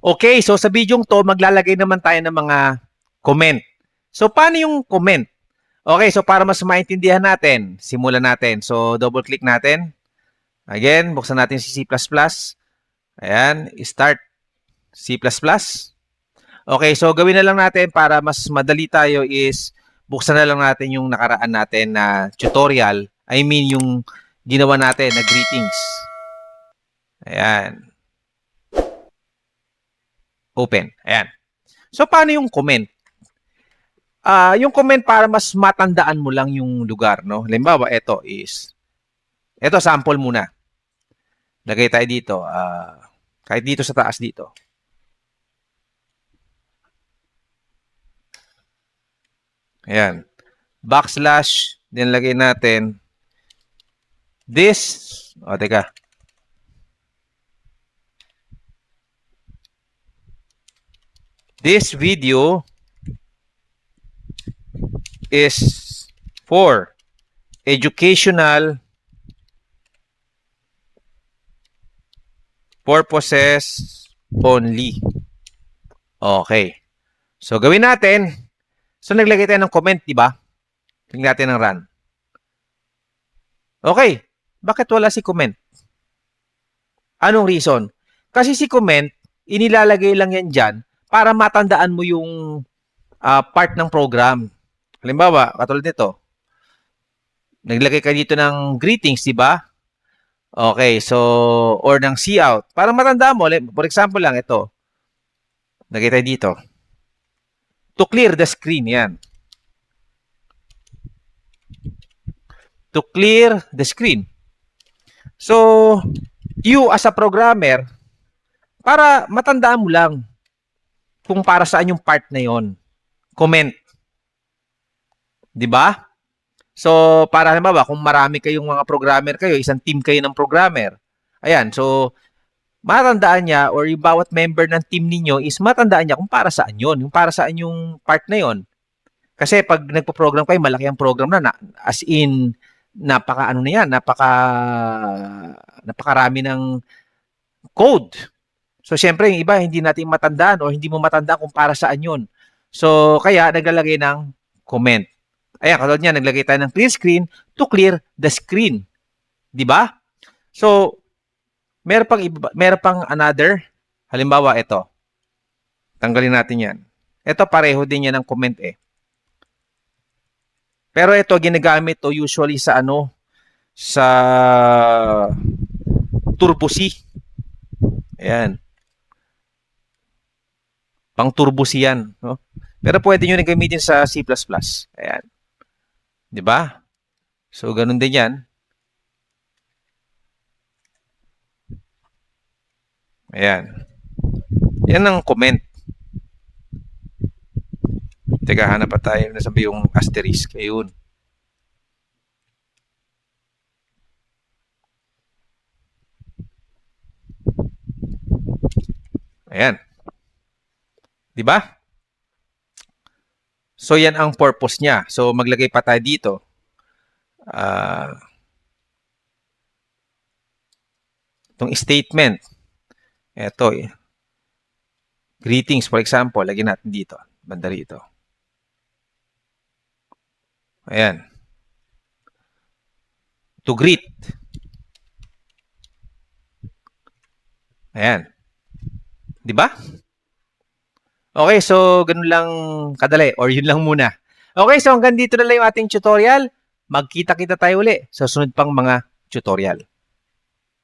Okay, so sa video to, maglalagay naman tayo ng mga comment. So, paano yung comment? Okay, so para mas maintindihan natin, simulan natin. So, double click natin. Again, buksan natin si C++. Ayan, start C++. Okay, so gawin na lang natin para mas madali tayo is buksan na lang natin yung nakaraan natin na tutorial. I mean, yung ginawa natin na greetings. Ayan. Open. Ayan. So, paano yung comment? Ah, yung comment para mas matandaan mo lang yung lugar, no? Halimbawa, ito is ito sample muna. Lagay tayo dito, ah kahit dito sa taas dito. Ayan. Backslash, then lagay natin this, o teka, this video is for educational purposes only. Okay. So, gawin natin. So, naglagay tayo ng comment, di ba? Tingnan natin ng run. Okay. Bakit wala si comment? Anong reason? Kasi si comment, inilalagay lang yan dyan para matandaan mo yung ah, part ng program. Halimbawa, katulad nito. Naglagay ka dito ng greetings, di ba? Okay, so, or ng see out. Para matandaan mo, for example lang, ito. Lagay dito. To clear the screen, yan. To clear the screen. So, you as a programmer, para matandaan mo lang kung para saan yung part na yon. Comment. 'Di ba? So, para halimbawa, kung marami kayong mga programmer kayo, isang team kayo ng programmer. Ayan, so matandaan niya or yung bawat member ng team ninyo is matandaan niya kung para saan yon, yung para saan yung part na yon. Kasi pag nagpo-program kayo, malaki ang program na, na as in napaka ano na yan, napaka napakarami ng code. So, syempre, yung iba, hindi natin matandaan o hindi mo matandaan kung para saan yun. So, kaya naglalagay ng comment. Ayan, katulad niya, naglagay tayo ng clear screen to clear the screen. Di ba? So, meron pang, iba, meron pang another. Halimbawa, ito. Tanggalin natin yan. Ito, pareho din yan ng comment eh. Pero ito, ginagamit to usually sa ano, sa Turbo C. Ayan. Pang Turbo C yan. No? Pero pwede nyo na gamitin sa C++. Ayan. Di ba? So, ganun din yan. Ayan. Yan ang comment. Teka, hanap pa tayo. Nasabi yung asterisk. Ayun. Ayan. Di ba? So, yan ang purpose niya. So, maglagay pa tayo dito. Ah, itong statement. Ito eh. Greetings, for example. Lagyan natin dito. Banda rito. Ayan. To greet. Ayan. Di ba? Okay, so ganun lang kadali or yun lang muna. Okay, so hanggang dito na lang yung ating tutorial. Magkita-kita tayo uli sa sunod pang mga tutorial.